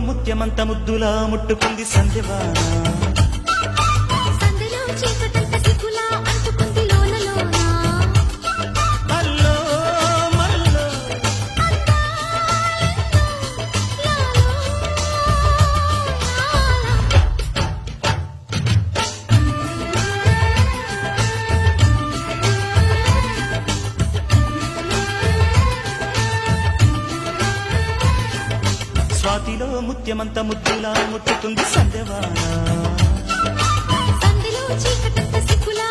ముత్యమంత ముద్దులా ముట్టుకుంది సంధ్యవాన నీలో ముత్యమంత ముద్దులా ముట్టుతుంది సందెవాన సిక్కులా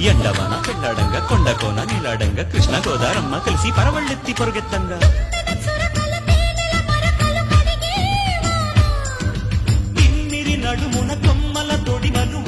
ఎండవాన పెళ్ళాడంగా కొండకోన నీలాడంగా కృష్ణ గోదారమ్మ కలిసి పరవళ్ళెత్తి పొరుగెత్తంగా. నడుమున కొమ్మల తొడిమను